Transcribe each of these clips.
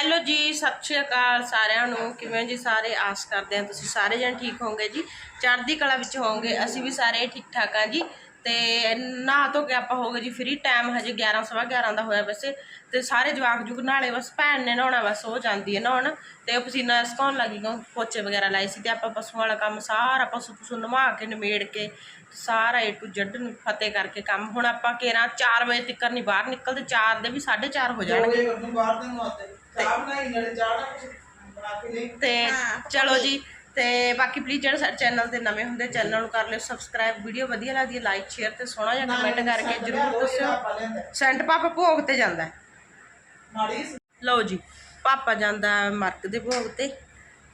Hello ਜੀ, ਸਤਿ ਸ਼੍ਰੀ ਅਕਾਲ ਸਾਰਿਆਂ ਨੂੰ। ਕਿਵੇਂ ਜੀ ਸਾਰੇ? ਆਸ ਕਰਦੇ ਆ ਤੁਸੀਂ ਸਾਰੇ ਜਣ ਠੀਕ ਹੋਵੋਗੇ ਜੀ। ਚੜ੍ਹਦੀ ਕਲਾ ਵਿੱਚ ਹੋਵੋਗੇ, ਅਸੀਂ ਵੀ ਸਾਰੇ ਠੀਕ ਠਾਕ ਆ ਜੀ। ਤੇ ਨਹਾ ਧੋ ਕੇ ਆਪਾਂ ਹੋ ਗਏ ਜੀ ਫ੍ਰੀ ਟਾਈਮ ਹਜੇ 11 ਸਵਾ 11 ਦਾ ਹੋਇਆ ਵੈਸੇ। ਤੇ ਸਾਰੇ ਜਵਾਕ ਜੁਗ ਨਾਲੇ ਬਸ ਭੈਣ ਨੇ ਨਹਾਉਣਾ, ਬਸ ਉਹ ਜਾਂਦੀ ਹੈ ਨਹਾਉਣ। ਤੇ ਉਹ ਪਸੀਨਾ ਸੁਕਾਉਣ ਲੱਗੀ ਗੋ ਪੋਚੇ ਵਗੈਰਾ ਲਾਏ ਸੀ। ਤੇ ਆਪਾਂ ਪਸ਼ੂਆਂ ਵਾਲਾ ਕੰਮ ਸਾਰਾ ਪਸ਼ੂ ਪਸ਼ੂ ਨਵਾ ਕੇ, ਨਿਮੇੜ ਕੇ, ਸਾਰਾ ਏ ਟੂ ਜ਼ੈਡ ਨੂੰ ਫਤਿਹ ਕਰਕੇ ਕੰਮ। ਹੁਣ ਆਪਾਂ ਕੇਰਾ 4 ਵਜੇ ਤੱਕ ਨਹੀਂ ਬਾਹਰ ਨਿਕਲਦੇ 4 ਦੇ ਵੀ 4:30 ਹੋ ਜਾਣਗੇ। ਦੇ ਚਾਹ ਬਣਾਈ ਨਾਲੇ ਚਾਹ ਬਣਾ ਕੇ ਦੇ ਤੇ ਚਲੋ ਜੀ ਤੇ ਬਾਕੀ ਪਲੀਜ਼ ਜਿਹੜੇ ਸਾਡੇ ਚੈਨਲ ਤੇ ਨਵੇਂ ਹੁੰਦੇ ਚੈਨਲ ਨੂੰ ਕਰ ਲਿਓ ਸਬਸਕ੍ਰਾਈਬ ਵੀਡੀਓ ਵਧੀਆ ਲੱਗਦੀ ਹੈ ਲਾਈਕ ਸ਼ੇਅਰ ਤੇ ਸੋਹਣਾ ਜਿਹਾ ਕਮੈਂਟ ਕਰਕੇ ਜਰੂਰ ਦੱਸਿਓ। ਸੈਂਟ ਪਾਪਾ ਭੋਗ ਤੇ ਜਾਂਦਾ ਲਓ ਜੀ ਪਾਪਾ ਜਾਂਦਾ ਮਰਕ ਦੇ ਭੋਗ ਤੇ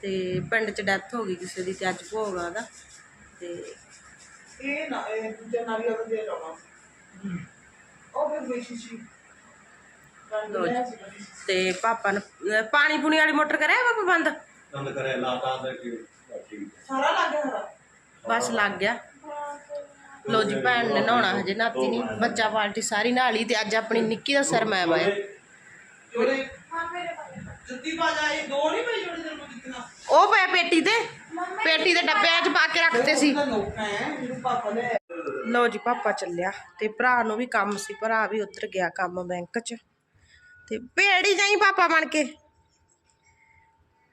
ਤੇ ਪਿੰਡ 'ਚ ਡੈਥ ਹੋ ਗਈ ਕਿਸੇ ਦੀ ਤੇ ਅੱਜ ਭੋਗ ਆ ਉਹਦਾ ਤੇ ਇਹ ਨਾ ਇਹ ਦੂਜਾ ਉਹ ਦੇ ਲਾਉਣਾ ਉਹ ਫਿਰ ਵੇਸ਼ੀ ਲਓ ਜੀ। ਤੇ ਪਾਪਾ ਨੇ ਪਾਣੀ ਪੂਣੀ ਵਾਲੀ ਮੋਟਰ ਕਰਿਆ ਪਾਪਾ ਬੰਦ? ਬੰਦ ਕਰੇ ਲਾਤਾ ਦਾ ਕਿ ਠੀਕ ਸਾਰਾ ਲੱਗ ਗਿਆ ਬਸ ਲੱਗ ਗਿਆ। ਲੋ ਜੀ ਭੈਣ ਨੇ ਨਹਾਉਣਾ ਹਜੇ ਨਾਤੀ ਨਹੀਂ ਬੱਚਾ ਪਾਲਟੀ ਸਾਰੀ ਨਹਾਲੀ ਤੇ ਅੱਜ ਆਪਣੀ ਨਿੱਕੀ ਦਾ ਸਿਰ ਮੈਂ ਵਾਇਆ ਜੋੜੇ ਜੁੱਤੀ ਪਾ ਜਾਏ ਦੋ ਨਹੀਂ ਪਈ ਜੋੜੇ ਤੇਰੇ ਕੋਲ ਕਿਤਨਾ ਉਹ ਪਿਆ ਪੇਟੀ ਤੇ ਪੇਟੀ ਦੇ ਡੱਬਿਆਂ 'ਚ ਪਾ ਕੇ ਰੱਖਤੇ ਸੀ। ਲੋ ਜੀ ਪਾਪਾ ਚੱਲਿਆ ਤੇ ਭਰਾ ਨੂੰ ਵੀ ਕੰਮ ਸੀ ਭਰਾ ਵੀ ਉੱਧਰ ਗਿਆ ਕੰਮ ਬੈਂਕ 'ਚ। ਤੇ ਭੇੜੀ ਜਾਈ ਪਾਪਾ ਬਣ ਕੇ।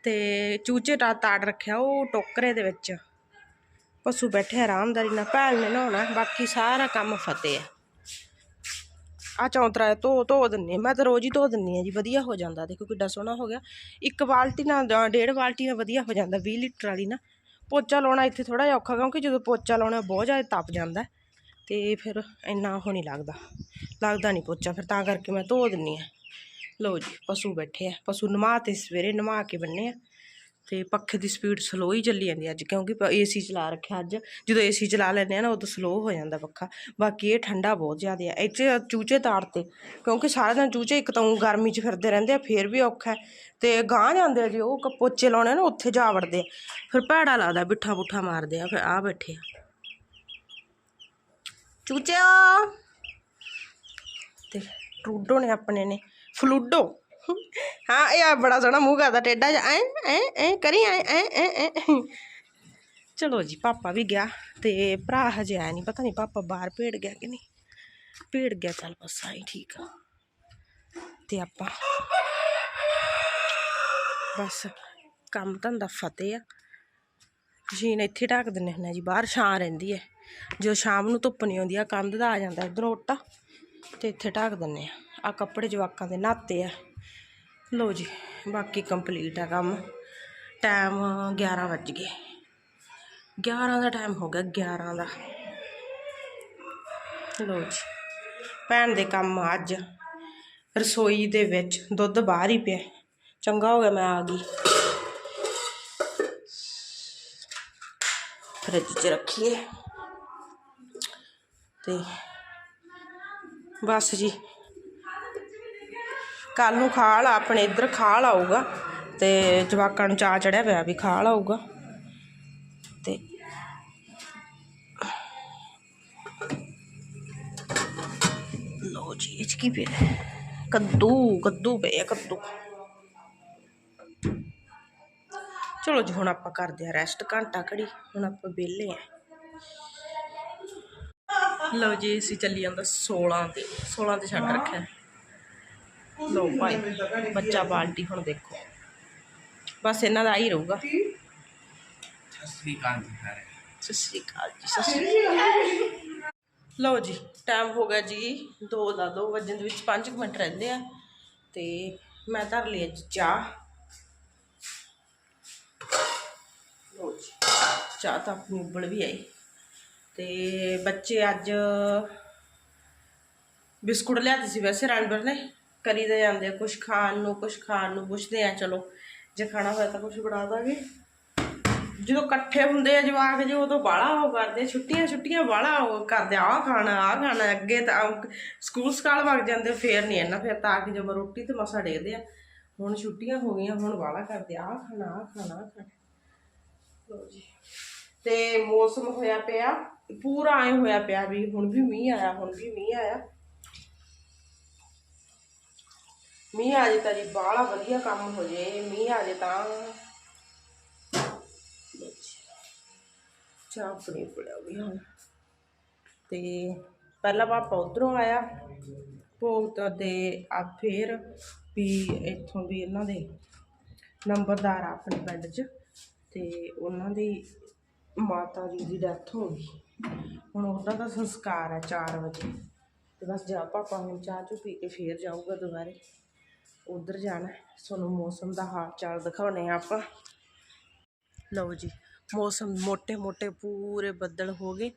ਤੇ ਚੂਚੇ ਦਾ ਤਾੜ ਰੱਖਿਆ ਉਹ ਟੋਕਰੇ ਦੇ ਵਿੱਚ। ਪਸ਼ੂ ਬੈਠੇ ਆਰਾਮਦਾਰੀ ਨਾਲ, ਭੈਣ ਨੇ ਨਹਾਉਣਾ, ਬਾਕੀ ਸਾਰਾ ਕੰਮ ਫਤਿਹ ਆ। ਆ ਚੌਂਤਰਾ ਧੋ ਧੋ ਦਿੰਨੀ ਮੈਂ ਤਾਂ ਰੋਜ਼ ਹੀ ਧੋ ਦਿੰਨੀ ਆ ਜੀ, ਵਧੀਆ ਹੋ ਜਾਂਦਾ, ਦੇਖੋ ਕਿੱਡਾ ਸੋਹਣਾ ਹੋ ਗਿਆ। ਇੱਕ ਬਾਲਟੀ ਨਾਲ ਜਾਂ ਡੇਢ ਬਾਲਟੀ ਨਾਲ ਵਧੀਆ ਹੋ ਜਾਂਦਾ 20 ਲੀਟਰ ਵਾਲੀ ਨਾ। ਪੋਚਾ ਲਾਉਣਾ ਇੱਥੇ ਥੋੜਾ ਜਿਹਾ ਔਖਾ, ਕਿਉਂਕਿ ਜਦੋਂ ਪੋਚਾ ਲਾਉਣਾ ਬਹੁਤ ਜ਼ਿਆਦਾ ਤਪ ਜਾਂਦਾ। ਤੇ ਫਿਰ ਇੰਨਾ ਉਹ ਨਹੀਂ ਲੱਗਦਾ। ਲੱਗਦਾ ਨਹੀਂ ਪੋਚਾ। ਫਿਰ ਤਾਂ ਕਰਕੇ ਮੈਂ ਧੋ ਦਿੰਨੀ ਆ। ਲਓ ਜੀ, ਪਸ਼ੂ ਬੈਠੇ ਆ। ਪਸ਼ੂ ਨਵਾ ਤੇ ਸਵੇਰੇ ਨਵਾ ਕੇ ਬੰਨੇ ਆ। ਤੇ ਪੱਖੇ ਦੀ ਸਪੀਡ ਸਲੋ ਹੀ ਚੱਲੀ ਜਾਂਦੀ ਅੱਜ, ਕਿਉਂਕਿ ਏਸੀ ਚਲਾ ਰੱਖਿਆ ਅੱਜ। ਜਦੋਂ ਏਸੀ ਚਲਾ ਲੈਂਦੇ ਆ ਨਾ, ਉਦੋਂ ਸਲੋ ਹੋ ਜਾਂਦਾ ਪੱਖਾ। ਬਾਕੀ ਇਹ ਠੰਡਾ ਬਹੁਤ ਜ਼ਿਆਦਾ ਆ। ਇੱਥੇ ਚੂਚੇ ਤਾੜਤੇ, ਕਿਉਂਕਿ ਸਾਰਾ ਦਿਨ ਚੂਚੇ ਇੱਕ ਤਾਂ ਗਰਮੀ 'ਚ ਫਿਰਦੇ ਰਹਿੰਦੇ ਆ, ਫੇਰ ਵੀ ਔਖਾ ਹੈ। ਤੇ ਗਾਂ ਜਾਂਦੇ ਆ ਜੀ, ਉਹ ਕ- ਪੋਚੇ ਲਾਉਣੇ ਨਾ, ਉੱਥੇ ਜਾ ਵੜਦੇ ਆ। ਫਿਰ ਭੈੜਾ ਲੱਗਦਾ ਬਿੱਠਾ ਬੁੱਠਾ ਮਾਰਦੇ ਆ। ਫਿਰ ਆ ਬੈਠੇ ਆ। ਚੂਚਿਓ। ਤੇ ਟਰੂਡੋ ਨੇ ਆਪਣੇ ਨੇ, ਫਲੂਡੋ। ਹਾਂ, ਇਹ ਆ ਬੜਾ ਸੋਹਣਾ ਮੂੰਹ ਕਰਦਾ, ਟੇਡਾ ਜਿਹਾ, ਐ ਐ ਐ, ਕਰੀ, ਐ ਐ ਐ ਐ। ਚਲੋ ਜੀ, ਪਾਪਾ ਵੀ ਗਿਆ ਤੇ ਭਰਾ ਹਜੇ ਆਇਆ ਨਹੀਂ, ਪਤਾ ਨਹੀਂ ਪਾਪਾ ਬਾਹਰ ਭੇੜ ਗਿਆ ਕਿ ਨਹੀਂ। ਭੇੜ ਗਿਆ, ਚੱਲ ਬਸ, ਆਈ ਠੀਕ ਆ। ਤੇ ਆਪਾਂ ਬਸ ਕੰਮ ਧੰਦਾ ਫਤਿਹ ਆ। ਮਸ਼ੀਨ ਇੱਥੇ ਢੱਕ ਦਿੰਦੇ ਹੁੰਦੇ ਹਾਂ ਜੀ, ਬਾਹਰ ਛਾਂ ਰਹਿੰਦੀ ਹੈ। ਜਦੋਂ ਸ਼ਾਮ ਨੂੰ ਧੁੱਪ ਨਹੀਂ ਆਉਂਦੀ ਆ ਕੰਧ ਦਾ ਆ ਜਾਂਦਾ ਇਧਰੋਂ ਓਟਾ ਤੇ ਇੱਥੇ ਢੱਕ ਦਿੰਦੇ ਆ। ਆ ਕੱਪੜੇ ਜਵਾਕਾਂ ਦੇ ਨਹਾਤੇ ਆ। ਲੋ ਜੀ, ਬਾਕੀ ਕੰਪਲੀਟ ਆ ਕੰਮ। ਟਾਈਮ 11 ਵੱਜ ਗਏ। 11 ਦਾ ਟਾਈਮ ਹੋ ਗਿਆ 11 ਦਾ। ਲੋ ਜੀ, ਭੈਣ ਦੇ ਕੰਮ ਅੱਜ। ਰਸੋਈ ਦੇ ਵਿੱਚ ਦੁੱਧ ਬਾਹਰ ਹੀ ਪਿਆ। ਚੰਗਾ ਹੋ ਗਿਆ, ਮੈਂ ਆ ਗਈ। ਫਰਿੱਜ 'ਚ ਰੱਖੀਏ। ਤੇ ਬਸ ਜੀ। ਕੱਲ ਨੂੰ ਖਾਲ ਆਪਣੇ ਇੱਧਰ ਖਾਲ ਆਊਗਾ ਤੇ ਜਵਾਕਾਂ ਨੂੰ ਚਾਹ ਚੜਿਆ ਪਿਆ ਵੀ ਖਾਲ ਆਊਗਾ ਤੇ ਲੋ ਜੀ, ਇਹ ਕੀ ਪਿਆ? ਕੱਦੂ ਕੱਦੂ ਪਿਆ ਕੱਦੂ। ਚਲੋ ਜੀ, ਹੁਣ ਆਪਾਂ ਕਰਦੇ ਆ ਰੈਸਟ ਘੰਟਾ ਘੜੀ, ਹੁਣ ਆਪਾਂ ਵਿਹਲੇ ਆ ਲਓ ਜੀ, ਅਸੀਂ ਚੱਲੀ ਜਾਂਦਾ 16 ਤੇ 16 ਤੇ ਛੱਡ ਰੱਖਿਆ। ਲਓ ਭਾਈ, ਬੱਚਾ ਬਾਲਟੀ ਹੁਣ ਦੇਖੋ। ਬਸ ਇਹਨਾਂ ਦਾ ਹੀ ਰਹੂਗਾ। ਸਸਰੀ ਕਾਂ ਜੀ ਸਾਰੇ ਸਤਿ ਸ਼੍ਰੀ ਅਕਾਲ ਜੀ, ਸਤਿ ਸ਼੍ਰੀ ਅਕਾਲ। ਲਓ ਜੀ ਟਾਈਮ ਹੋ ਗਿਆ ਜੀ 2 ਦਾ 2 ਵਜੇ ਦੇ ਵਿੱਚ 5 ਮਿੰਟ ਰਹਿੰਦੇ ਆ। ਤੇ ਮੈਂ ਧਰ ਲਈ ਜੀ ਚਾਹ। ਲਓ ਜੀ, ਚਾਹ ਤਾਂ ਆਪਣੀ ਉਬਲ ਵੀ ਆਈ। ਤੇ ਬੱਚੇ ਅੱਜ ਬਿਸਕੁਟ ਲਿਆਤੇ ਸੀ ਵੈਸੇ ਰਣਬਰ ਨੇ, ਕਰੀ ਦੇ ਜਾਂਦੇ ਆ ਕੁਝ ਖਾਣ ਨੂੰ ਕੁਝ ਖਾਣ ਨੂੰ ਪੁੱਛਦੇ ਆ, ਚਲੋ, ਜੇ ਖਾਣਾ ਹੋਇਆ ਤਾਂ ਕੁਝ ਬਣਾ ਦਾਂਗੇ। ਜਦੋਂ ਇਕੱਠੇ ਹੁੰਦੇ ਆ ਜਵਾਕ, ਜੇ ਉਦੋਂ ਬਾਹਲਾ ਉਹ ਕਰਦੇ ਛੁੱਟੀਆਂ ਛੁੱਟੀਆਂ ਬਾਹਲਾ ਉਹ ਕਰਦੇ ਆ ਖਾਣਾ ਆ ਖਾਣਾ, ਅੱਗੇ ਤਾਂ ਸਕੂਲ ਸਕਾਲ ਵਗ ਜਾਂਦੇ ਫੇਰ ਨਹੀਂ ਇਹਨਾਂ ਫਿਰ ਤਾਂ ਆ ਕੇ ਜਦੋਂ ਰੋਟੀ ਤੇ ਮਸਾ ਡੇਦੇ ਆ, ਹੁਣ ਛੁੱਟੀਆਂ ਹੋ ਗਈਆਂ, ਹੁਣ ਬਾਹਲਾ ਕਰਦੇ ਆ ਖਾਣਾ ਆ ਖਾਣਾ, ਆਹ ਖਾਣਾ। ਲਓ ਜੀ। ਤੇ ਮੌਸਮ ਹੋਇਆ ਪਿਆ ਪੂਰਾ ਐ ਹੋਇਆ ਪਿਆ ਵੀ ਹੁਣ ਵੀ ਮੀਂਹ ਆਇਆ, ਹੁਣ ਵੀ ਮੀਂਹ ਆਇਆ। ਮੀਂਹ ਆ ਜੇ ਤਾਂ ਜੀ ਬਾਹਲਾ ਵਧੀਆ ਕੰਮ ਹੋ ਜੇ, ਮੀਂਹ ਆ ਜੇ ਤਾਂ। ਚਾਹ ਆਪਣੀ ਪੜਾਉਗੀ ਹੁਣ। ਤੇ ਪਹਿਲਾਂ ਪਾਪਾ ਉਧਰੋਂ ਆਇਆ ਭੋਗ ਤਾਂ ਦੇ ਆ ਫੇਰ ਵੀ ਇੱਥੋਂ ਵੀ ਇਹਨਾਂ ਦੇ ਨੰਬਰਦਾਰ ਆਪਣੇ ਪਿੰਡ 'ਚ ਤੇ ਉਹਨਾਂ ਦੀ ਮਾਤਾ ਜੀ ਦੀ ਡੈਥ ਹੋ ਗਈ। ਹੁਣ ਉਹਦਾ ਤਾਂ ਸੰਸਕਾਰ ਹੈ 4 ਵਜੇ। ਤੇ ਬਸ ਜਾ ਪਾਪਾ ਹੁਣ ਚਾਹ ਚੂ ਪੀ ਕੇ ਫੇਰ ਜਾਊਗਾ ਦੁਬਾਰੇ। ਉਧਰ ਜਾਣਾ ਤੁਹਾਨੂੰ ਮੌਸਮ ਦਾ ਹਾਲ ਚਾਲ ਦਿਖਾਉਣੇ ਆ ਆਪਾਂ। ਲਓ ਜੀ, ਮੌਸਮ ਮੋٹے ਮੋٹے ਪੂਰੇ ਬੱਦਲ ਹੋ ਗਏ।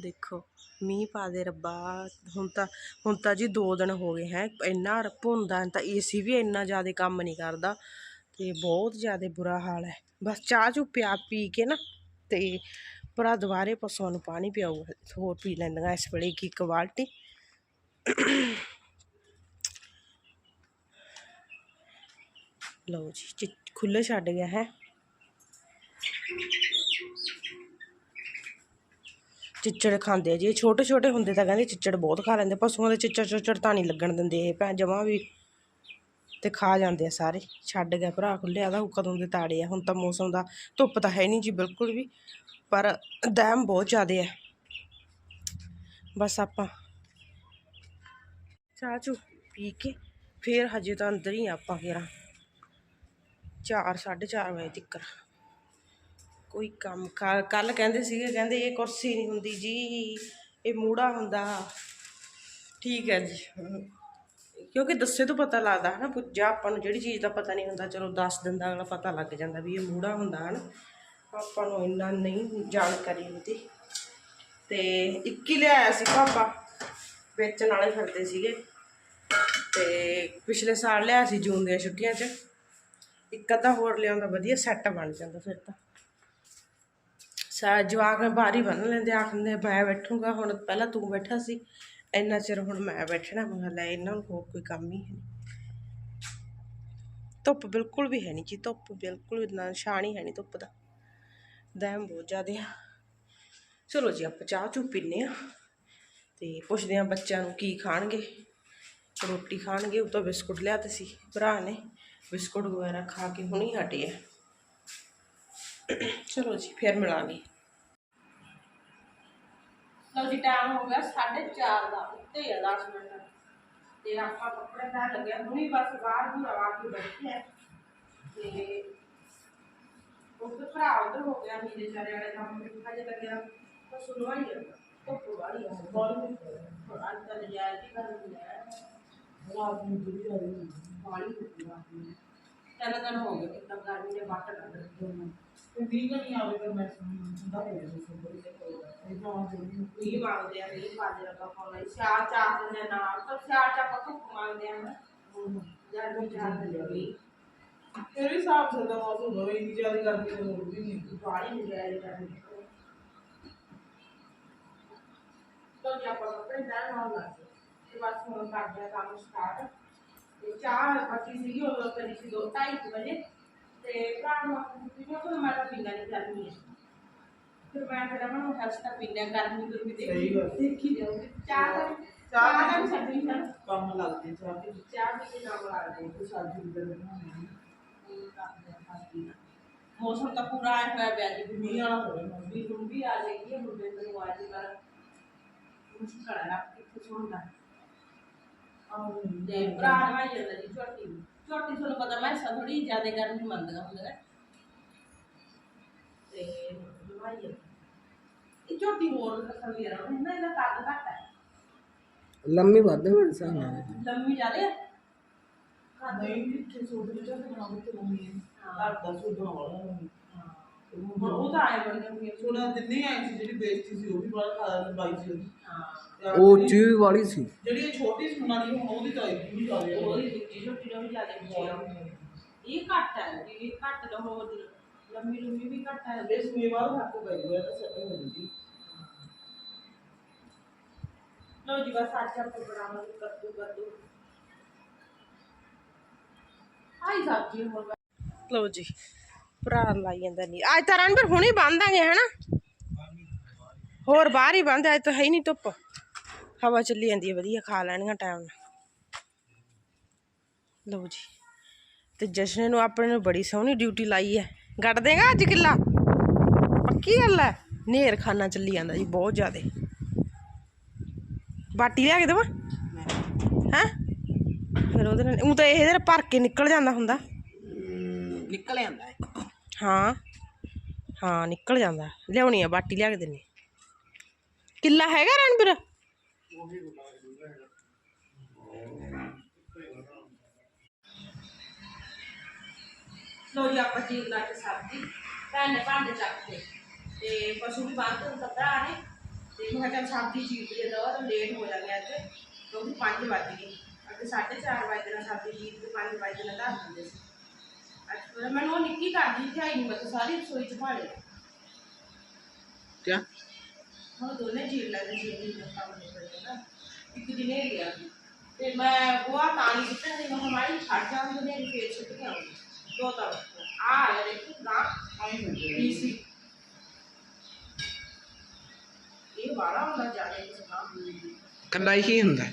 ਦੇਖੋ, ਮੀਂਹ ਪਾ ਦੇ ਰੱਬਾ। ਹੁਣ ਤਾਂ ਹੁਣ ਤਾਂ ਜੀ 2 ਦਿਨ ਹੋ ਗਏ ਹੈ। ਇੰਨਾ ਭੁੰਦਾ ਤਾਂ ਏਸੀ ਵੀ ਇੰਨਾ ਜ਼ਿਆਦਾ ਕੰਮ ਨਹੀਂ ਕਰਦਾ ਤੇ ਬਹੁਤ ਜ਼ਿਆਦਾ ਬੁਰਾ ਹਾਲ ਹੈ। ਬਸ ਚਾਹ ਚੂ ਪੀ ਕੇ ਨਾ ਤੇ ਭਰਾ ਦੁਬਾਰੇ ਪਸ਼ੂਆਂ ਨੂੰ ਪਾਣੀ ਪਿਆਊਗਾ ਹੋਰ ਪੀ ਲੈਂਦੀਆਂ ਇਸ ਵੇਲੇ ਕੀ ਕੁਆਲਿਟੀ ਲਓ ਜੀ ਖੁੱਲੇ ਛੱਡ ਗਿਆ ਹੈ। ਚਿੱਚੜ ਖਾਂਦੇ ਆ ਜੀ, ਇਹ ਛੋਟੇ ਛੋਟੇ ਹੁੰਦੇ ਤਾਂ ਕਹਿੰਦੇ ਚਿੱਚੜ ਬਹੁਤ ਖਾ ਲੈਂਦੇ, ਪਸ਼ੂਆਂ ਦੇ ਚਿੱਚੜ ਚਿੱਚੜ ਤਾਂ ਨਹੀਂ ਲੱਗਣ ਦਿੰਦੇ ਇਹ, ਭੈਣ ਜਮਾਂ ਵੀ ਤੇ ਖਾ ਜਾਂਦੇ ਆ ਸਾਰੇ। ਛੱਡ ਗਿਆ ਭਰਾ ਖੁੱਲਿਆ ਦਾ ਕਦੋਂ ਦੇ ਤਾੜੇ ਆ, ਹੁਣ ਤਾਂ ਮੌਸਮ ਦਾ ਧੁੱਪ ਤਾਂ ਹੈ ਨਹੀਂ ਜੀ, ਬਿਲਕੁਲ ਵੀ। ਪਰ ਦਹਿਮ ਬਹੁਤ ਜ਼ਿਆਦਾ ਹੈ। ਬਸ ਆਪਾਂ ਚਾਹ ਚੂ ਪੀ ਕੇ ਫੇਰ ਹਜੇ ਤਾਂ ਅੰਦਰ ਹੀ ਆਪਾਂ ਫੇਰ ਚਾਰ 4:30 ਵਜੇ ਤੱਕ ਕੋਈ ਕੰਮ ਕੱਲ ਕਹਿੰਦੇ ਸੀਗੇ, ਕਹਿੰਦੇ ਇਹ ਕੁਰਸੀ ਨਹੀਂ ਹੁੰਦੀ ਜੀ, ਇਹ ਮੂੜਾ ਹੁੰਦਾ। ਠੀਕ ਹੈ ਜੀ। ਕਿਉਂਕਿ ਦੱਸੇ ਤੋਂ ਪਤਾ ਲੱਗਦਾ ਹੈ ਨਾ ਪੁੱਜਾ ਆਪਾਂ ਨੂੰ, ਜਿਹੜੀ ਚੀਜ਼ ਦਾ ਪਤਾ ਨਹੀਂ ਹੁੰਦਾ, ਚਲੋ ਦੱਸ ਦਿੰਦਾ, ਅਗਲਾ ਪਤਾ ਲੱਗ ਜਾਂਦਾ ਵੀ ਇਹ ਮੂੜਾ ਹੁੰਦਾ ਹਨਾ। ਆਪਾਂ ਨੂੰ ਇੰਨਾ ਨਹੀਂ ਜਾਣਕਾਰੀ ਹੁੰਦੀ। ਤੇ ਇੱਕ ਹੀ ਲਿਆਇਆ ਸੀ ਪਾਪਾ ਵੇਚਣ ਵਾਲੇ ਫਿਰਦੇ ਸੀਗੇ। ਤੇ ਪਿਛਲੇ ਸਾਲ ਲਿਆ ਸੀ ਜੂਨ ਦੀਆਂ ਛੁੱਟੀਆਂ 'ਚ। ਇੱਕ ਅੱਧਾ ਹੋਰ ਲਿਆਉਂਦਾ, ਵਧੀਆ ਸੈੱਟ ਬਣ ਜਾਂਦਾ ਫਿਰ ਤਾਂ। ਸਾ ਜਵਾਕ ਹੀ ਬੰਨ ਲੈਂਦੇ, ਆਖਦੇ ਮੈਂ ਬੈਠੂਗਾ, ਹੁਣ ਪਹਿਲਾਂ ਤੂੰ ਬੈਠਾ ਸੀ, ਇੰਨਾ ਚਿਰ ਹੁਣ ਮੈਂ ਬੈਠਣਾ, ਮੈਂ ਕਿਹਾ ਲੈ ਇਹਨਾਂ ਨੂੰ ਹੋਰ ਕੋਈ ਕੰਮ ਹੀ ਹੈ ਨਹੀਂ। ਧੁੱਪ ਬਿਲਕੁਲ ਵੀ ਹੈ ਨਹੀਂ ਜੀ, ਧੁੱਪ ਬਿਲਕੁਲ ਵੀ ਨਾ ਨਿਸ਼ਾਨ ਹੀ ਹੈ ਨਹੀਂ ਧੁੱਪ ਦਾ। ਦਮ ਬਹੁਤ ਜ਼ਿਆਦਾ ਆ। ਚਲੋ ਜੀ, ਆਪਾਂ ਚਾਹ ਚੂ ਪੀਨੇ ਆ ਤੇ ਪੁੱਛਦੇ ਆ ਬੱਚਿਆਂ ਨੂੰ ਕੀ ਖਾਣਗੇ। ਰੋਟੀ ਖਾਣਗੇ, ਉਹ ਤਾਂ ਬਿਸਕੁਟ ਲਿਆ ਤੇ ਸੀ, ਭਰਾ ਨੇ ਬਿਸਕੁਟ ਵਗੈਰਾ ਖਾ ਕੇ ਹੁਣੀ ਹਟੇ ਆ। ਚਲੋ ਜੀ, ਫਿਰ ਮਿਲਾਂਗੇ। ਲਓ ਜੀ ਟਾਈਮ ਹੋ ਗਿਆ 4:30 ਦਾ, ਉੱਤੇ ਆ 10 ਮਿੰਟ। ਤੇ ਆਪਾਂ ਕੱਪੜੇ ਪਾ ਲੱਗਿਆ ਹੁਣੀ ਬਸ ਬਾਹਰ ਨੂੰ ਆ ਕੇ ਬੈਠੇ ਆ। ਤੇ ਉਹ ਭਰਾ ਉਧਰ ਹੋ ਗਿਆ ਨੀਲੇ ਚਾਰੇ ਵਾਲੇ ਕੰਮ ਤੇ ਹਜੇ ਲੱਗਿਆ ਤਾਂ ਸੁਣਵਾ ਹੀ ਜਾਂਦਾ ਧੁੱਪ ਵਾਲੀ ਆ। ਬਹੁਤ ਅੱਜ ਤਾਂ ਨਜਾਇਜ਼ ਹੀ ਕਰ ਲਿਆ ਰਾਤ ਨੂੰ ਜਿਹੜੀ ਆ ਰਹੀ ਬਾਲੀ ਹੁੰਦੀ ਆ ਤਿੰਨ ਦਿਨ ਹੋ ਗਏ ਕਿੰਨਾ ਗਰਮੀ ਦੇ ਵੱਟ ਲੱਗ ਰਹੀ ਹੈ ਤੇ ਵੀਹ ਨਹੀਂ ਆਵੇ ਤਾਂ ਮੈਂ ਹੁੰਦਾ ਹੋ ਦੇ ਕੋਲ ਇਹ ਤਾਂ ਆ ਜਿਹੜੀ ਵੀ ਮੰਗਦੇ ਆ ਵੀ ਪੰਜ ਰਕਾ ਪਾਉਣਾ ਸਿਆਲ ਚਾਰ ਦਿਨ ਦੇ ਨਾਲ ਤਾਂ ਸਿਆਲ ਚ ਆਪਾਂ ਧੁੱਪ ਮੰਗਦੇ ਆ ਨਾ। ਗਰਮੀ ਚਾਰ ਦਿਨ ਦੀ ਵੀ ਇਹ ਵੀ ਹਿਸਾਬ ਸੇ ਤਾਂ ਮੌਸਮ ਹੋਵੇ ਇੰਨੀ ਜ਼ਿਆਦਾ ਗਰਮੀ ਤਾਂ ਲੋੜ ਵੀ ਨਹੀਂ ਬਾਲੀ ਹੋ ਜਾਏ ਗਰਮੀ ਤਾਂ ਜੀ ਆਪਾਂ ਕੱਪੜੇ ਦਾ ਨਾਲ ਲਾ ਕੇ ਤੇ ਬਸ ਹੁਣ ਕਰਦੇ ਆ ਕੰਮ ਸਟਾਰਟ ਤੇ ਚਾਹ ਬੱਚੀ ਸੀਗੀ ਉਦੋਂ ਕਰੀ ਸੀ 2:30 ਵਜੇ। ਤੇ ਭਰਾ ਨੂੰ ਆਖਿਆ ਸੀ ਕਿ ਉਹ ਮੈਂ ਤਾਂ ਪੀਣਾ ਨਹੀਂ ਗਰਮੀ ਹੈ। ਫਿਰ ਮੈਂ ਫਿਰ ਉਹਨਾਂ ਨੂੰ ਹੱਸ ਤਾਂ ਪੀਣਾ ਗਰਮੀ ਗੁਰਮੀ ਦੇ ਸਹੀ ਗੱਲ। ਦੇਖੀ ਜਾਊਗੀ। ਚਾਹ ਦਾ ਚਾਹ ਚਾਹ ਦਾ ਵੀ ਛੱਡਣੀ ਨਾ ਕੰਮ ਲੱਗਦੇ ਚਾਹ ਕੇ ਚਾਹ ਕੇ ਨਾਲ ਲਾ ਦੇ ਕੋਈ ਸਬਜ਼ੀ ਵਗੈਰਾ ਬਣਾਉਣੀ ਮੌਸਮ ਤਾਂ ਪੂਰਾ ਆਇਆ ਹੋਇਆ ਪਿਆ ਜੀ ਮੀਂਹ ਵਾਲਾ ਹੋਵੇ ਮੌਸਮ ਵੀ ਹੁਣ ਵੀ ਆ ਜਾਏਗੀ ਮੁੰਡੇ ਨੂੰ ਆ ਜੀ ਪਰ ਮੁਸ਼ਕਲ ਹੈ ਰੱਖ ਕਿੱਥੇ ਸੁਣਦਾ? ਆਹ ਤੇ ਭਰਾ ਨਵਾਈ ਜਾਂਦਾ ਜੀ ਨੂੰ। ਝੋਟੀ ਤੁਹਾਨੂੰ ਪਤਾ ਮੈਂ ਥੋੜੀ ਜ਼ਿਆਦਾ ਗਰਮੀ ਮੰਨਦਾ ਹੁੰਦਾ ਹੈ ਤੇ ਜਾਂਦਾ। ਇਹ ਝੋਟੀ ਹੋਰ ਰੱਖਣ ਦੀ ਰਹਾ ਇਹਨਾਂ ਇਹਦਾ ਕੱਦ ਘੱਟ ਹੈ। ਲੰਮੀ ਵੱਧ ਮੇਰੇ ਨਾਲ। ਲੰਮੀ ਜ਼ਿਆਦਾ ਨਹੀਂ ਕਿੱਥੇ ਸੂਟ ਵਿੱਚ ਤਾਂ ਬਣਾ ਕੇ ਲਾਉਣੀ ਹੈ। ਘਰ ਦਾ ਸੂਟ ਬਣਾਉਣਾ ਹੈ। ਹੁਣ ਉਹ ਤਾਂ ਆਏ ਬਣ ਗਏ ਸੋਨਾ ਦਿੰਨੇ ਆਈ ਸੀ ਜਿਹੜੀ ਬੇਇੱਜ਼ਤੀ ਸੀ ਉਹ ਵੀ ਬੜਾ ਖਾ ਬਾਈ ਸੀ ਉਹਦੀ। ਹਾਂ। ਉਹ ਚੀਜ਼ ਵਾਲੀ ਸੀ। ਜਿਹੜੀ ਛੋਟੀ ਸੁਣਾ ਵਾਲੀ ਹੁਣ ਉਹਦੀ ਤਾਂ ਇਹ ਵੀ ਜ਼ਿਆਦਾ ਉਹਦੀ ਦਿੱਤੀ ਝੋਟੀ ਦਾ ਵੀ ਜ਼ਿਆਦਾ ਇਹ ਘੱਟ ਹੈ ਇਹ ਘੱਟ ਦਾ ਹੋਰ ਲੰਮੀ ਲੰਮੀ ਵੀ ਘੱਟ ਹੈ ਬੇਸ ਮੇ ਬਾਅਦ ਹੱਥ ਪੈ ਗਿਆ ਤਾਂ ਸੈਟ ਹੋ ਜੂਗੀ ਲਓ ਜੀ ਬਸ ਅੱਜ ਆਪਾਂ ਬਣਾਵਾਂਗੇ ਕੱਦੂ ਕੱਦੂ। ਆਈ ਸਬਜ਼ੀ ਹੋਰ ਲਓ ਜੀ ਭਰਾ ਲਾਈ ਜਾਂਦਾ ਨਹੀਂ ਅੱਜ ਤਾਂ ਰਣਬੀਰ ਹੁਣੇ ਬੰਨ ਦਾਂਗੇ ਹਨਾ? ਹੋਰ ਬਾਹਰ ਹੀ ਬੰਦ ਅੱਜ ਤਾਂ ਹੈ ਹੀ ਨਹੀਂ ਧੁੱਪ। ਹਵਾ ਚੱਲੀ ਜਾਂਦੀ ਹੈ ਵਧੀਆ ਖਾ ਲੈਣੀਆਂ ਟਾਈਮ ਨਾਲ। ਲਓ ਜੀ ਤੇ ਜਸ਼ਨ ਨੂੰ ਆਪਣੇ ਨੂੰ ਬੜੀ ਸੋਹਣੀ ਡਿਊਟੀ ਲਾਈ ਹੈ ਗੱਡ ਦੇਗਾ ਅੱਜ ਕਿੱਲਾ? ਪੱਕੀ ਗੱਲ ਹੈ ਨੇਰ ਖਾਨਾ ਚੱਲੀ ਜਾਂਦਾ ਜੀ ਬਹੁਤ ਜ਼ਿਆਦੇ। ਬਾਟੀ ਲਿਆ ਕੇ ਦੇਵਾਂ? ਹੈ? ਫਿਰ ਉਹਦੇ ਨਾਲ ਉਹ ਤਾਂ ਇਹਦੇ ਨਾਲ ਭਰ ਕੇ ਨਿਕਲ ਜਾਂਦਾ ਹੁੰਦਾ। ਨਿਕਲ ਆਂਦਾ ਹੈ। ਹਾਂ ਹਾਂ ਨਿਕਲ ਜਾਂਦਾ। ਲਿਆਉਣੀ ਆ ਬਾਟੀ ਲਿਆ ਕੇ ਦਿੰਨੀ ਕਿੱਲਾ ਹੈਗਾ ਰਣਬੀਰ? ਲੋ ਜੀ ਆਪਾਂ ਚੀਰ ਲਾ ਕੇ ਸਬਜ਼ੀ। ਭੈਣ ਨੇ ਭਾਂਡੇ ਚੱਕਦੇ ਤੇ ਪਸ਼ੂ ਵੀ ਬਾਹਰ ਤੋਂ ਕੱਪੜਾ ਨੇ। ਤੇ ਮੈਂ ਕਿਹਾ ਚੱਲ ਚੀਰ ਕੇ ਦਵਾ ਤਾਂ ਲੇਟ ਹੋ ਜਾਣੀ ਅੱਜ ਕਿਉਂਕਿ 5 ਵੱਜ ਗਏ। ਅੱਗੇ 4:30 ਵਜੇ ਨਾਲ ਸਬਜ਼ੀ ਚੀਰ ਕੇ 5 ਵਜੇ ਨਾਲ ਧਰ ਦਿੰਦੇ ਸੀ। ਅੱਜ ਫਿਰ ਮੈਨੂੰ ਉਹ ਨਿੱਕੀ ਕਰਦੀ ਸੀ ਆਈ ਨਹੀਂ ਮੈਂ ਤਾਂ ਸਾਰੀ ਰਸੋਈ ਚ ਭਾਲੇ। ਕਿਆ? ਹੁਣ ਦੋਨੇ ਚੀਰ ਲੈਂਦੇ ਸੀ ਇਹ ਕੰਮ ਨਹੀਂ ਕਰਦਾ ਇੱਕ ਦਿਨ ਇਹ ਗਿਆ ਤੇ ਮੈਂ ਗੋਆ ਤਾਂ ਨਹੀਂ ਕੀਤਾ ਨਹੀਂ ਮੈਂ ਹਮਾਰੀ ਛੱਡ ਜਾਂਦੇ ਨੇ ਫੇਰ ਛੱਡ ਕੇ ਆਉਂਗੀ। ਦੋ ਤਾਂ ਆ ਆ ਗਿਆ ਦੇਖੋ ਨਾ ਆਈ ਹੁੰਦੇ ਡੀਸੀ ਇਹ ਬਾਰਾ ਹੁੰਦਾ ਜਾਣੇ ਇਸ ਕੰਮ ਕੱਲਾ ਹੀ ਹੁੰਦਾ?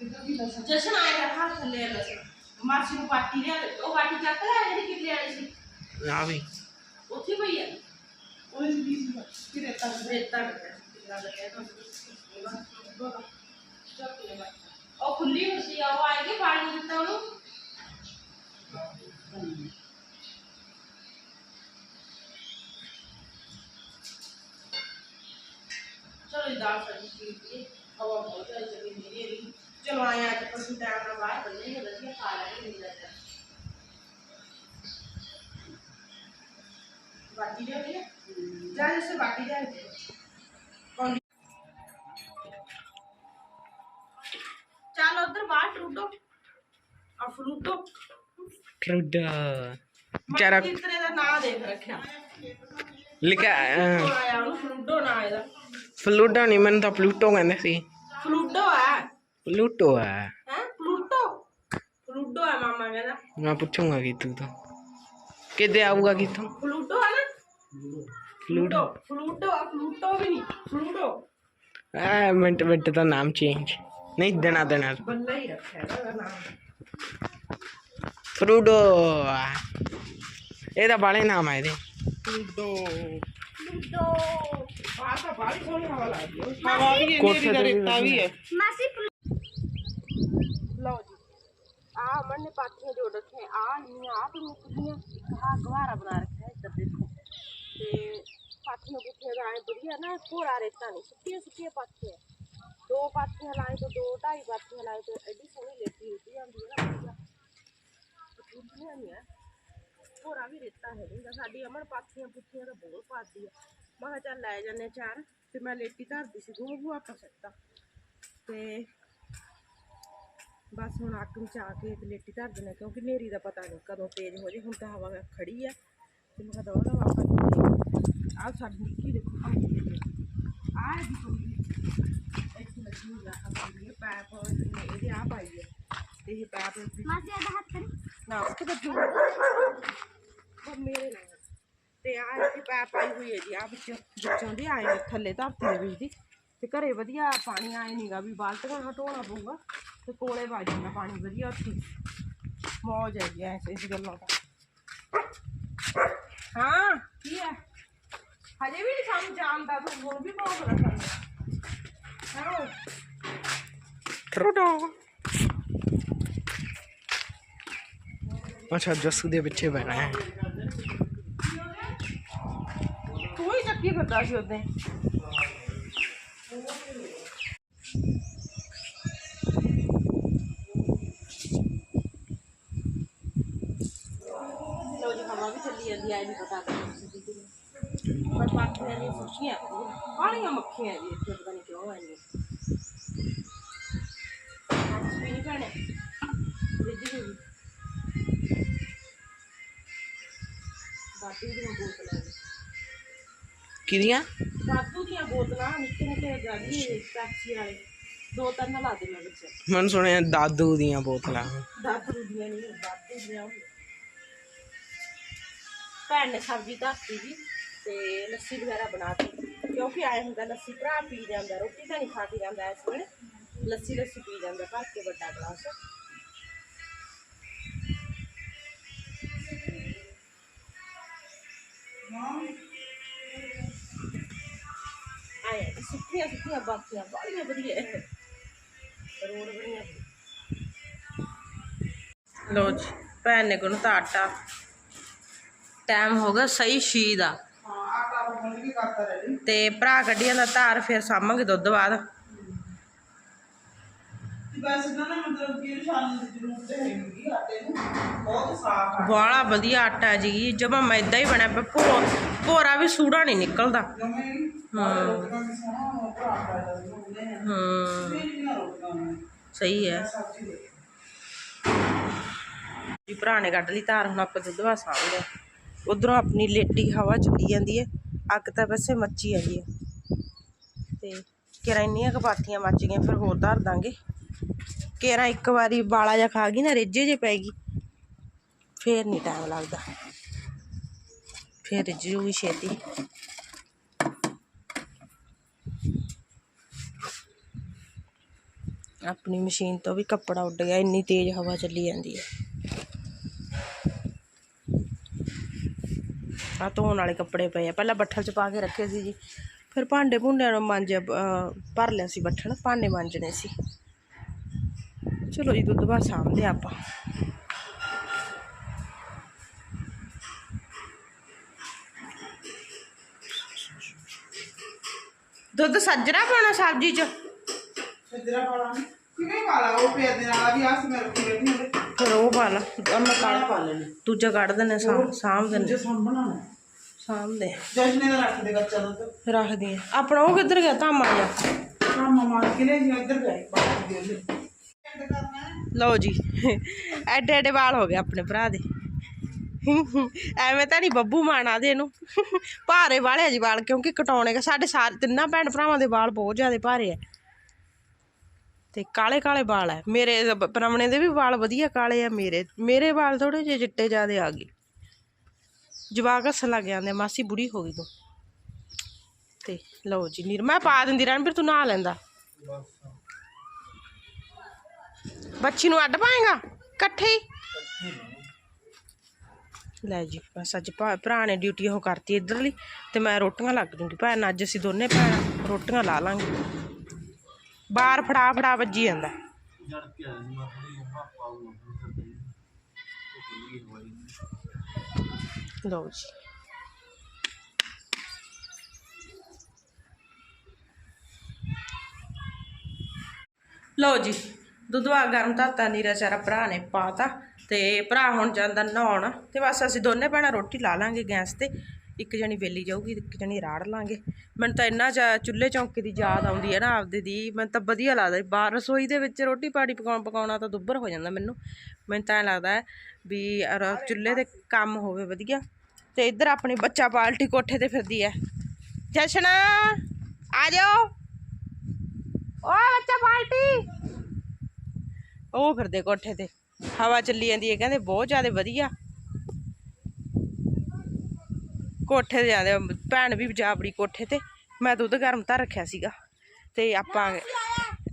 ਜਸ਼ਨ ਆਏਗਾ ਹੱਥ ਥੱਲੇ ਲਸਣ ਮਾਸੀ ਨੂੰ ਪਾਟੀ ਲਿਆ ਦੇ ਉਹ ਪਾਟੀ ਚੱਕ ਲੈ ਜਿਹੜੀ ਕਿੱਲੇ ਵਾਲੀ ਸੀ। ਆ ਵੀ। ਉੱਥੇ ਪਈ ਹੈ ਉਹ ਵੀ ਫਿਰ ਰੇਤਾ ਰੇਤਾ ਉਹ ਖੁੱਲੀ ਹੋਈ ਸੀ ਉਹ ਆਏ ਕੇ ਪਾਣੀ ਦਿੱਤਾ ਉਹਨੂੰ? ਚਲੋ ਇਹ ਦਾਲ ਸਬਜ਼ੀ ਚੀਜ਼ ਹਵਾ ਬਹੁਤ ਹੈ ਜਗੀ ਮੇਰੀ ਇਹਦੀ ਚਲੋ ਆਇਆ ਤੇ ਪਸ਼ੂ ਟਾਈਮ ਨਾਲ ਬਾਹਰ। ਬੰਨੇ ਨੇ ਵਧੀਆ ਖਾ ਲੈਣੇ ਨਹੀਂ ਲੱਗਦਾ ਬਾਟੀ ਦੇ ਲਿਆ ਜਾ ਜਿਸੇ ਬਾਟੀ ਦੇ ਦੇ ਕੌਣ ਚੱਲ ਉਧਰ ਬਾਹਰ ਟੂਟੋ ਆ ਫਲੂਟੋ ਟਰੂਡਾ ਮੈਂ ਕਿਤਰੇ ਦਾ ਨਾਂ ਦੇਖ ਰੱਖਿਆ। ਲਿਖਿਆ ਹੁਣ ਆਇਆ ਉਹਨੂੰ? ਫਲੂਟੋ ਨਾਂ ਇਹਦਾ। ਫਲੂਟੋ ਨਹੀਂ ਮੈਨੂੰ ਤਾਂ ਪਲੂਟੋ ਕਹਿੰਦੇ ਸੀ। ਫਲੂਟੋ ਹੈ ਪਲੂਟੋ ਹੈ ਹੈ ਫਲੂਟੋ ਫਲੂਟੋ ਹੈ ਮਾਮਾ ਕਹਿੰਦਾ ਮੈਂ ਪੁੱਛੂੰਗਾ ਕਿ ਤੂੰ ਤਾਂ ਕਿੱਦੇ ਆਊਗਾ ਕਿਥੋਂ ਫਲੂਟੋ ਹੈ ਨਾ ਫਲੂਟੋ ਫਲੂਟੋ ਆ ਫਲੂਟੋ ਵੀ ਨਹੀਂ ਫਲੂਟੋ ਆ ਮਿੰਟ ਮਿੰਟ ਦਾ ਨਾਮ ਚੇਂਜ ਨਹੀਂ ਦੇਣਾ ਦੇਣਾ ਬੰਦਾ ਹੀ ਰੱਖਿਆ ਇਹਦਾ ਨਾਮ ਫਰੂਡੋ ਇਹਦਾ ਬਾਲੇ ਨਾਮ ਹੈ ਇਹਦੇ ਫਲੂਟੋ ਫਲੂਟੋ ਆਹ ਤਾਂ ਬਾਹਲੀ ਸੋਹਣੀ ਹਵਾ ਲੱਗਦੀ ਹੈ ਹਵਾ ਵੀ ਕੋਠੇ ਤੇ ਰੇਤਾ ਵੀ ਹੈ ਲਓ ਜੀ ਆ ਅਮਨ ਨੇ ਪਾਥੀਆਂ ਜੋੜ ਰੱਖੀਆਂ ਆ ਨਹੀਂ ਆ ਤੇ ਮੁੱਕਦੀਆਂ ਆ ਗਵਾਰਾ ਬਣਾ ਰੱਖਿਆ ਇੱਧਰ ਦੇਖੋ ਤੇ ਪਾਥੀਆਂ ਪੁੱਠੀਆਂ ਦਾ ਐ ਵਧੀਆ ਨਾ ਕੋਰਾ ਰੇਤਾ ਨਹੀਂ ਸੁੱਕੀਆਂ ਸੁੱਕੀਆਂ ਪਾਥੀਆਂ ਦੋ ਪਾਥੀਆਂ ਲਾਏ ਤੋਂ ਦੋ ਢਾਈ ਪਾਥੀਆਂ ਲਾਏ ਤੋਂ ਐਡੀ ਸੋਹਣੀ ਲੇਟੀ ਉੱਡੀ ਜਾਂਦੀ ਹੈ ਨਾ ਵਧੀਆ ਪੁੱਠੀਆਂ ਨਹੀਂ ਹੈ ਕੋਰਾ ਵੀ ਰੇਤਾ ਹੈ ਨਹੀਂਗਾ ਸਾਡੀ ਅਮਨ ਪਾਥੀਆਂ ਪੁੱਠੀਆਂ ਤਾਂ ਬਹੁਤ ਪਾਦੀ ਆ ਮੈਂ ਕਿਹਾ ਚੱਲ ਲੈ ਜਾਂਦੇ ਹਾਂ ਚਾਰ ਤੇ ਮੈਂ ਲੇਟੀ ਧਰਦੀ ਸੀ ਦੋ ਬੂਆ ਆਪਾਂ ਸੱਤਾ ਤੇ ਬਸ ਹੁਣ ਅੱਗ ਮਚਾ ਕੇ ਤੇ ਲੇਟੀ ਧਰ ਦੇਣਾ ਕਿਉਂਕਿ ਨੇਰੀ ਦਾ ਪਤਾ ਨਹੀਂ ਕਦੋਂ ਤੇਜ਼ ਹੋ ਜੇ ਹੁਣ ਤਾਂ ਹਵਾ ਖੜੀ ਆ। ਤੇ ਮੈਂ ਕਹਾਂ ਦਵਾ ਆਪਾਂ ਆਹ ਸਾਡੀ ਨਿੱਕੀ ਦੇਖੋ ਆਹ ਆਹ ਦੀ ਕੋਈ ਇੱਥੇ ਲੱਗੀ ਹੋਈ ਆ ਹੈ ਪੈਪ ਇਹਦੇ ਆ ਪਾਈ ਹੈ ਤੇ ਇਹ ਪੈਪ ਮਾਸੀ ਆਦਾ ਹੱਥ ਨਾ ਉੱਥੇ ਬੱਜੂ ਉਹ ਮੇਰੇ ਨਾਲ। ਤੇ ਆ ਇੱਥੇ ਪੈਪ ਪਾਈ ਹੋਈ ਹੈ ਜੀ ਆ ਵਿੱਚ ਵਿੱਚੋਂ ਦੀ ਆਏ ਥੱਲੇ ਧਰਤੀ ਦੇ ਵਿੱਚ ਦੀ। ਤੇ ਘਰੇ ਵਧੀਆ ਪਾਣੀ ਆਏ ਨਹੀਂਗਾ ਵੀ ਬਾਲਟੀਆਂ ਹਟਾਉਣਾ ਪਊਗਾ। ਤੇ ਕੋਲੇ ਵੱਜ ਜਾਂਦਾ ਪਾਣੀ ਵਧੀਆ ਉੱਥੇ। ਮੌਜ ਹੈ ਜੀ ਐਸ ਇਸ ਗੱਲਾਂ ਦਾ ਹਾਂ ਕੀ ਹੈ ਹਜੇ ਵੀ ਸਾਨੂੰ ਜਾਣਦਾ ਤੂੰ ਹੁਣ ਵੀ ਬਹੁਤ ਰੱਖਦਾ ਹਾਂ ਟਰੂਡੋ ਅੱਛਾ ਜੱਸੂ ਦੇ ਪਿੱਛੇ ਬੈਣਾ ਹੈ। ਹੀ ਚੱਕੀ ਫਿਰਦਾ ਸੀ ਉਹਦੇ ਲੋ ਜੀ ਹਵਾ ਵੀ ਚੱਲੀ ਜਾਂਦੀ ਐ ਨਹੀਂ ਪਤਾ ਪਰ ਪਾਥੀਆਂ ਦੀਆਂ ਸੁੱਕੀਆਂ ਬਾਹਲੀਆਂ ਮੱਖੀਆਂ ਜੀ ਇੱਥੇ ਪਤਾ ਨਹੀਂ ਕਿਉਂ ਆਈਆਂ ਅੱਜ ਵੀ ਨਹੀਂ ਭੈਣੇ ਰਿੱਝ ਗਈ ਦਾਦੀ ਦੀਆਂ ਬੋਤਲਾਂ ਨੇ ਕਿਹਦੀਆਂ ਦਾਦੂ ਦੀਆਂ ਬੋਤਲਾਂ ਨਿੱਕੇ ਨਿੱਕੇ ਗਾੜੀ ਟੈਕਸੀ ਵਾਲੇ ਦੋ ਤਿੰਨ ਲਾ ਦੇ ਮੈਂ ਵਿੱਚ ਮੈਨੂੰ ਸੁਣਿਆ ਦਾਦੂ ਦੀਆਂ ਬੋਤਲਾਂ ਦਾਦੂ ਦੀਆਂ ਨਹੀਂ ਦਾਦੂ ਦੀਆਂ ਉਹ। ਭੈਣ ਨੇ ਸਬਜ਼ੀ ਧਾਤੀ ਜੀ ਤੇ ਲੱਸੀ ਵਗੈਰਾ ਬਣਾ ਕੇ ਕਿਉਂਕਿ ਆਏ ਹੁੰਦਾ ਲੱਸੀ ਭਰਾ ਪੀ ਜਾਂਦਾ ਰੋਟੀ ਤਾਂ ਨਹੀਂ ਖਾ ਕੇ ਜਾਂਦਾ ਇਸ ਵੇਲੇ। ਲੱਸੀ ਲੱਸੀ ਪੀ ਜਾਂਦਾ, ਘਰ ਕੇ ਵੱਡਾ ਗਲਾਸ। ਆਇਆ ਸੁੱਕੀਆਂ ਸੁੱਕੀਆਂ ਬਾਕੀਆਂ ਬੜੀਆਂ ਵਧੀਆ। ਰੋੜ ਬੜੀਆਂ ਲੋ ਜੀ, ਭੈਣ ਨੇ ਗੁਣ ਤਾਂ ਆਟਾ। ਟਾਈਮ ਹੋ ਗਿਆ ਸਹੀ ਛੀ ਦਾ। ਤੇ ਭਰਾ ਕੱਢੀਆਂ ਦਾ ਧਾਰ, ਫਿਰ ਸਾਂਭਾਂਗੇ ਦੁੱਧ ਬਾਅਦ। ਬਾਲਾ ਵਧੀਆ ਆਟਾ ਜੀ, ਜਮਾ ਮੈਦਾ ਹੀ ਬਣਿਆ ਪਿਆ, ਭੋ, ਭੋਰਾ ਵੀ ਸੂੜਾ ਨਹੀਂ ਨਿਕਲਦਾ। ਜਮੇ ਹੀ। ਹਾਂ। ਸਹੀ ਹੈ। ਜੀ ਭਰਾ ਨੇ ਕੱਢ ਲਈ ਧਾਰ, ਹੁਣ ਆਪਾਂ ਦੁੱਧ ਵਾ ਸਾਂਭ ਲਿਆ। ਉਧਰੋਂ ਆਪਣੀ ਲੇਟੀ ਹਵਾ ਚੱਲੀ ਜਾਂਦੀ ਹੈ। ਅੱਗ ਤਾਂ ਵੈਸੇ ਮੱਚੀ ਆਈ ਹੈ ਤੇ ਕਿਰਾਂ ਇੰਨੀਆਂ ਕਪਾਥੀਆਂ ਮੱਚ ਗਈਆਂ, ਫਿਰ ਹੋਰ ਧਰ ਦਾਂਗੇ। ਕਿਰਾਂ ਇੱਕ ਵਾਰੀ ਬਾਲਾ ਜਾਂ ਖਾ ਗਈ ਨਾ, ਰਿੱਝੇ ਜੇ ਪੈ ਗਈ। ਫੇਰ ਨਹੀਂ ਟਾਈਮ ਲੱਗਦਾ। ਫੇਰ ਰਿੱਝ ਛੇਤੀ। ਆਪਣੀ ਮਸ਼ੀਨ ਤੋਂ ਵੀ ਕੱਪੜਾ ਉੱਡ ਗਿਆ, ਇੰਨੀ ਤੇਜ਼ ਹਵਾ ਚੱਲੀ ਜਾਂਦੀ ਹੈ। ਆ ਧੋਣ ਵਾਲੇ ਕੱਪੜੇ ਪਏ ਆ। ਪਹਿਲਾਂ ਬੱਠਲ ਚ ਪਾ ਕੇ ਰੱਖੇ ਸੀ ਜੀ। ਫਿਰ ਭਾਂਡੇ ਭੁੰਡਿਆਂ ਨੂੰ ਮਾਂਜਿਆ ਅਹ, ਭਰ ਲਿਆ ਸੀ ਬੱਠਲ। ਭਾਂਡੇ ਮਾਂਜਣੇ ਸੀ। ਚਲੋ ਜੀ ਦੁੱਧ ਬਾਅਦ ਸਾਂਭਦੇ ਆਪਾਂ। ਦੁੱਧ ਸੱਜਰਾ ਪਾਉਣਾ ਸਬਜ਼ੀ ਚ? ਸੱਜਰਾ ਪਾਲਾ ਕਿਵੇਂ ਪਾਲਾ? ਉਹ ਪਿਆ ਦੇ ਨਾਲ ਵੀ ਆਸ ਮੈਂ ਰੱਖੀ ਬੈਠੀ ਹਾਂ। ਫਿਰ ਉਹ ਪਾ ਲਾ ਮੈਂ ਕਾਲਾ ਪਾ ਲੈਣੇ ਦੂਜਾ ਕੱਢ ਦਿੰਦੇ ਸਾਂਭ ਸਾਂਭ ਦਿੰਦੇ ਜੇ ਸਾਂਭਣਾ ਨਾ ਸਾਂਭਦੇ ਜੱਜ ਨੇ ਤਾਂ ਰੱਖ ਦੇ ਕੱਚਾ ਦੁੱਧ ਰੱਖਦੀ ਆ ਆਪਣਾ ਉਹ ਕਿੱਧਰ ਗਿਆ? ਧਾਮਾ ਜਾ। ਕੰਮ ਮਾਰ ਕੇ ਲੈ ਜੀ ਇੱਧਰ ਗਏ ਬਾਹਰ ਦੇ ਦੇ ਲਓ ਜੀ ਐਡੇ ਐਡੇ ਵਾਲ ਹੋ ਗਏ ਆਪਣੇ ਭਰਾ ਦੇ। ਐਵੇਂ ਤਾਂ ਨਹੀਂ ਬੱਬੂ ਮਾਣਾ ਦੇ ਇਹਨੂੰ। ਭਾਰੇ ਵਾਲੇ ਆ ਜੀ ਵਾਲ ਕਿਉਂਕਿ ਕਟਾਉਣੇ ਦਾ ਸਾਡੇ ਸਾਰੇ ਤਿੰਨਾਂ ਭੈਣ ਭਰਾਵਾਂ ਦੇ ਵਾਲ ਬਹੁਤ ਜ਼ਿਆਦਾ ਭਾਰੇ ਆ। ਤੇ ਕਾਲੇ ਕਾਲੇ ਵਾਲ ਆ ਮੇਰੇ ਬ- ਦੇ ਵੀ ਵਾਲ ਵਧੀਆ ਕਾਲੇ ਆ, ਮੇਰੇ ਮੇਰੇ ਵਾਲ ਥੋੜੇ ਜਿਹੇ ਚਿੱਟੇ ਜ਼ਿਆਦੇ ਆ ਗਏ। ਜਵਾਕ ਹੱਸਣ ਲੱਗ ਜਾਂਦੇ ਮਾਸੀ ਬੁੜੀ ਹੋ ਗਈ ਤੂੰ। ਤੇ ਲਓ ਜੀ, ਨੀਰ, ਮੈਂ ਪਾ ਦਿੰਦੀ ਰਹਿਣ, ਫਿਰ ਤੂੰ ਨਹਾ ਲੈਂਦਾ। ਬੱਚੀ ਨੂੰ ਅੱਡ ਪਾਏਗਾ? ਇਕੱਠੇ ਲੈ ਜੀ, ਬਸ ਅੱਜ ਭਰਾ ਨੇ ਡਿਊਟੀ ਉਹ ਕਰਤੀ ਇਧਰਲੀ, ਤੇ ਮੈਂ ਰੋਟੀਆਂ ਲੱਗ ਜੂੰਗੀ। ਭੈਣ, ਅੱਜ ਅਸੀਂ ਦੋਨੇ ਭੈਣ, ਰੋਟੀਆਂ ਲਾ ਲਾਂਗੇ। ਬਾਹਰ ਫੜਾ ਫੜਾ ਵੱਜੀ ਜਾਂਦਾ। ਲਓ ਜੀ। ਲਓ ਜੀ, ਦੁੱਧਵਾ ਗਰਮ ਧਾਤਾ ਨੀਰਾ ਚਾਰਾ ਭਰਾ ਨੇ ਪਾਤਾ ਤੇ ਭਰਾ ਹੁਣ ਜਾਂਦਾ ਨਹਾਉਣ ਤੇ ਬਸ ਅਸੀਂ ਦੋਨੇ ਭੈਣਾਂ ਰੋਟੀ ਲਾ ਲਾਂਗੇ ਗੈਸ ਤੇ। ਇੱਕ ਜਣੀ ਵੇਲੀ ਜਾਊਗੀ, ਇੱਕ ਜਣੀ ਰਾੜ ਲਾਂਗੇ। ਮੈਨੂੰ ਤਾਂ ਇੰਨਾ ਚਾ ਚੁੱਲ੍ਹੇ ਚੌਂਕੇ ਦੀ ਯਾਦ ਆਉਂਦੀ ਹੈ ਨਾ ਆਪਦੇ ਦੀ। ਮੈਨੂੰ ਤਾਂ ਵਧੀਆ ਲੱਗਦਾ ਬਾਹਰ ਰਸੋਈ ਦੇ ਵਿੱਚ ਰੋਟੀ ਪਾਣੀ ਪਕਾਉਣ ਪਕਾਉਣਾ ਤਾਂ ਦੁੱਬਰ ਹੋ ਜਾਂਦਾ ਮੈਨੂੰ। ਮੈਨੂੰ ਤਾਂ ਐਂ ਲੱਗਦਾ ਵੀ ਚੁੱਲ੍ਹੇ ਤੇ ਕੰਮ ਹੋਵੇ ਵਧੀਆ। ਤੇ ਇੱਧਰ ਆਪਣੀ ਬੱਚਾ ਪਾਲਟੀ ਕੋਠੇ ਤੇ ਫਿਰਦੀ ਹੈ। ਜਸ਼ਨ ਆ ਜਾਓ। ਓ ਬੱਚਾ ਪਾਲਟੀ ਉਹ ਫਿਰਦੇ ਕੋਠੇ ਤੇ। ਹਵਾ ਚੱਲੀ ਜਾਂਦੀ ਹੈ। ਕਹਿੰਦੇ ਬਹੁਤ ਜ਼ਿਆਦਾ ਵਧੀਆ। ਕੋਠੇ ਤੇ ਜਾਂਦੇ ਭੈਣ ਵੀ ਜਾ ਬੜੀ ਕੋਠੇ ਤੇ ਮੈਂ ਦੁੱਧ ਗਰਮ ਤਾਂ ਰੱਖਿਆ ਸੀਗਾ। ਤੇ ਆਪਾਂ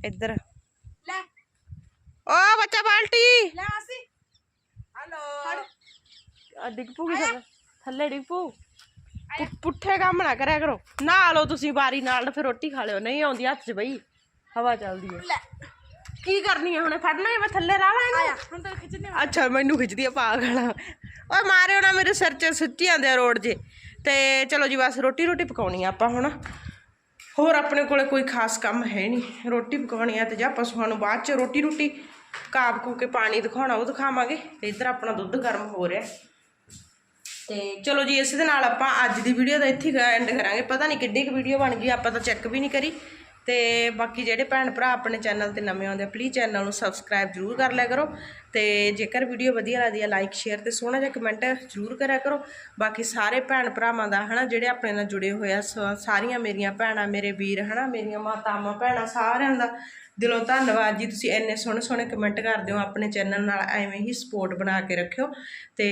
ਇੱਧਰ। ਲੈ ਓ ਬੱਚਾ ਪਾਲਟੀ ਲੈ ਆਸੀ ਹਲੋ ਆ ਡਿੱਗ ਪੂਗੀ ਥੱਲੇ। ਥੱਲੇ ਡਿੱਗ ਪੂ ਪੁ- ਪੁੱਠੇ ਕੰਮ ਨਾ ਕਰਿਆ ਕਰੋ। ਨਹਾ ਲਓ ਤੁਸੀਂ ਬਾਰੀ ਨਾਲ ਫਿਰ ਰੋਟੀ ਖਾ ਲਿਓ। ਨਹੀਂ ਆਉਂਦੀ ਹੱਥ 'ਚ ਬਈ। ਹਵਾ ਚੱਲਦੀ ਹੈ। ਕੀ ਕਰਨੀ ਹੈ ਹੁਣ? ਫੜਨਾ ਹੈ ਮੈਂ ਥੱਲੇ ਲਾ ਲਾਂ ਇਹਨੂੰ ਹੁਣ ਤਾਂ ਖਿੱਚਨੇ ਅੱਛਾ ਮੈਨੂੰ ਖਿੱਚਦੀ ਆ ਪਾਗਲ ਓਏ ਮਾਰਿਓ ਨਾ ਮੇਰੇ ਸਿਰ 'ਚ ਸੁੱਟੀ ਜਾਂਦੇ ਆ ਰੋਡ 'ਜੇ ਤੇ ਚਲੋ ਜੀ ਬਸ ਰੋਟੀ ਰੋਟੀ ਪਕਾਉਣੀ ਆ ਆਪਾਂ ਹੁਣ। ਹੋਰ ਆਪਣੇ ਕੋਲੇ ਕੋਈ ਖਾਸ ਕੰਮ ਹੈ ਨਹੀਂ। ਰੋਟੀ ਪਕਾਉਣੀ ਆ ਤੇ ਜਾਂ ਪਸ਼ੂਆਂ ਨੂੰ ਬਾਅਦ 'ਚ ਰੋਟੀ ਰੋਟੀ ਕਾਬ ਕੂ ਕੇ ਪਾਣੀ ਦਿਖਾਉਣਾ, ਉਹ ਦਿਖਾਵਾਂਗੇ ਤੇ ਇੱਧਰ ਆਪਣਾ ਦੁੱਧ ਗਰਮ ਹੋ ਰਿਹਾ। ਤੇ ਚਲੋ ਜੀ ਇਸ ਦੇ ਨਾਲ ਆਪਾਂ ਅੱਜ ਦੀ ਵੀਡੀਓ ਦਾ ਇੱਥੇ ਐਂਡ ਕਰਾਂਗੇ। ਪਤਾ ਨਹੀਂ ਕਿੱਡੀ ਕੁ ਵੀਡੀਓ ਬਣ ਗਈ, ਆਪਾਂ ਤਾਂ ਚੈੱਕ ਵੀ ਨਹੀਂ ਕਰੀ। ਤੇ ਬਾਕੀ ਜਿਹੜੇ ਭੈਣ ਭਰਾ ਆਪਣੇ ਚੈਨਲ ਤੇ ਨਵੇਂ ਆਉਂਦੇ ਆ ਪਲੀਜ਼ ਚੈਨਲ ਨੂੰ ਸਬਸਕ੍ਰਾਈਬ ਜ਼ਰੂਰ ਕਰ ਲਿਆ ਕਰੋ। ਤੇ ਜੇਕਰ ਵੀਡੀਓ ਵਧੀਆ ਲੱਗਦੀ ਹੈ ਲਾਈਕ ਸ਼ੇਅਰ ਤੇ ਸੋਹਣਾ ਜਿਹਾ ਕਮੈਂਟ ਜ਼ਰੂਰ ਕਰਿਆ ਕਰੋ। ਬਾਕੀ ਸਾਰੇ ਭੈਣ ਭਰਾਵਾਂ ਦਾ, ਹਨਾ, ਜਿਹੜੇ ਆਪਣੇ ਨਾਲ ਜੁੜੇ ਹੋਏ ਆ, ਸ- ਸਾਰੀਆਂ ਮੇਰੀਆਂ ਭੈਣਾਂ, ਮੇਰੇ ਵੀਰ, ਹਨਾ, ਮੇਰੀਆਂ ਮਾਤਾਵਾਂ, ਭੈਣਾਂ ਸਾਰਿਆਂ ਦਾ ਦਿਲੋਂ ਧੰਨਵਾਦ ਜੀ, ਤੁਸੀਂ ਇੰਨੇ ਸੋਹਣੇ ਸੋਹਣੇ ਕਮੈਂਟ ਕਰਦੇ ਹੋ, ਆਪਣੇ ਚੈਨਲ ਨਾਲ ਐਵੇਂ ਹੀ ਸਪੋਰਟ ਬਣਾ ਕੇ ਰੱਖਿਓ। ਤੇ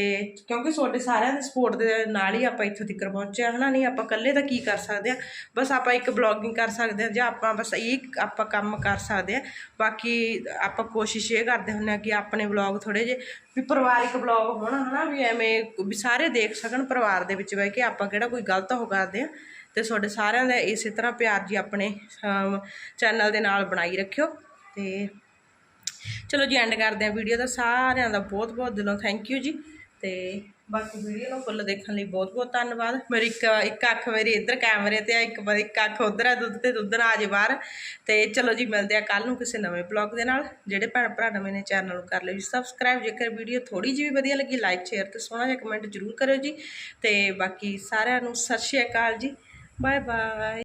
ਕਿਉਂਕਿ ਤੁਹਾਡੇ ਸਾਰਿਆਂ ਦੇ ਸਪੋਰਟ ਦੇ ਨਾਲ ਹੀ ਆਪਾਂ ਇੱਥੋਂ ਤੱਕ ਪਹੁੰਚੇ ਹਾਂ, ਹਨਾ? ਨਹੀਂ, ਆਪਾਂ ਇਕੱਲੇ ਤਾਂ ਕੀ ਕਰ ਸਕਦੇ ਆ ਬਸ ਆਪਾਂ ਇੱਕ ਬਲੌਗਿੰਗ ਕਰ ਸਕਦੇ ਆ ਜਾਂ ਆਪਾਂ ਬਸ ਇਹ ਆਪਾਂ ਕੰਮ ਕਰ ਸਕਦੇ ਆ ਬਾਕੀ ਆਪਾਂ ਕੋਸ਼ਿਸ਼ ਇਹ ਕਰਦੇ ਹੁੰਦੇ ਆ ਕਿ ਆਪਣੇ ਬਲੌਗ ਥੋੜੇ ਜਿਹੇ ਵੀ ਪਰਿਵਾਰਿਕ ਬਲੌਗ ਹੋਣ, ਹਨਾ? ਵੀ ਐਵੇਂ ਵੀ ਸਾਰੇ ਦੇਖ ਸਕਣ, ਪਰਿਵਾਰ ਦੇ ਵਿੱਚ ਬਹਿ ਕੇ ਆਪਾਂ ਕਿਹੜਾ ਕੋਈ ਗਲਤ ਹੋ ਕਰਦੇ ਆ ਤੇ ਤੁਹਾਡੇ ਸਾਰਿਆਂ ਦਾ ਇਸੇ ਤਰ੍ਹਾਂ ਪਿਆਰ ਜੀ ਆਪਣੇ ਚੈਨਲ ਦੇ ਨਾਲ ਬਣਾਈ ਰੱਖਿਓ ਤੇ ਚਲੋ ਜੀ ਐਂਡ ਕਰਦੇ ਆ ਵੀਡੀਓ ਦਾ। ਸਾਰਿਆਂ ਦਾ ਬਹੁਤ ਬਹੁਤ ਦਿਲੋਂ ਥੈਂਕ ਯੂ ਜੀ ਤੇ ਬਾਕੀ ਵੀਡੀਓ ਨੂੰ ਫੁੱਲ ਦੇਖਣ ਲਈ ਬਹੁਤ ਬਹੁਤ ਧੰਨਵਾਦ। ਮੇਰੀ ਇੱਕ ਇੱਕ ਅੱਖ ਮੇਰੀ ਇੱਧਰ ਕੈਮਰੇ ਤੇ ਆ, ਇੱਕ ਇੱਕ ਅੱਖ ਉਧਰ ਆ, ਦੁੱਧ ਤੇ ਦੁੱਧ ਨਾ ਆ ਜੇ ਬਾਹਰ। ਤੇ ਚਲੋ ਜੀ ਮਿਲਦੇ ਆ ਕੱਲ ਨੂੰ ਕਿਸੇ ਨਵੇਂ ਬਲੌਗ ਦੇ ਨਾਲ। ਜਿਹੜੇ ਭੈਣ ਭਰਾ ਨਵੇਂ ਨੇ ਚੈਨਲ ਨੂੰ ਕਰ ਲਿਓ ਜੀ ਸਬਸਕ੍ਰਾਈਬ ਜੇਕਰ ਵੀਡੀਓ ਥੋੜੀ ਜਿਹੀ ਵੀ ਵਧੀਆ ਲੱਗੀ ਲਾਈਕ ਸ਼ੇਅਰ ਤੇ ਸੋਹਣਾ ਜਿਹਾ ਕਮੈਂਟ ਜ਼ਰੂਰ ਕਰਿਓ ਜੀ। ਤੇ ਬਾਕੀ ਸਾਰਿਆਂ ਨੂੰ ਸਤਿ ਸ਼੍ਰੀ ਅਕਾਲ ਜੀ। Bye bye.